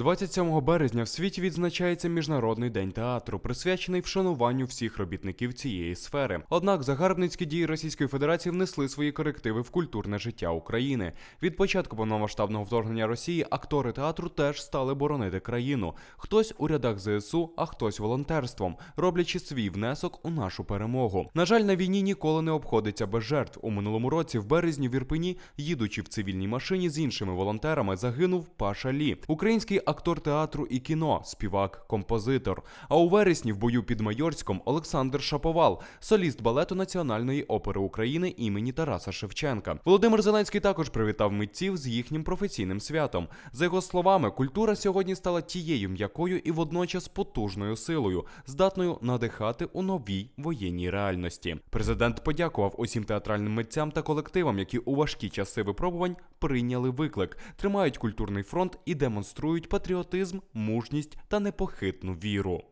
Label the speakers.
Speaker 1: 27 березня в світі відзначається Міжнародний день театру, присвячений вшануванню всіх робітників цієї сфери. Однак загарбницькі дії Російської Федерації внесли свої корективи в культурне життя України. Від початку повномасштабного вторгнення Росії актори театру теж стали боронити країну. Хтось у рядах ЗСУ, а хтось волонтерством, роблячи свій внесок у нашу перемогу. На жаль, на війні ніколи не обходиться без жертв. У минулому році, в березні, в Ірпені, їдучи в цивільній машині з іншими волонтерами, загинув Паша Лі, український актор театру і кіно, співак, композитор. А у вересні в бою під Майорськом Олександр Шаповал, соліст балету Національної опери України імені Тараса Шевченка. Володимир Зеленський також привітав митців з їхнім професійним святом. За його словами, культура сьогодні стала тією м'якою і водночас потужною силою, здатною надихати у новій воєнній реальності. Президент подякував усім театральним митцям та колективам, які у важкі часи випробувань прийняли виклик, тримають культурний фронт і демонструють патріотизм, мужність та непохитну віру.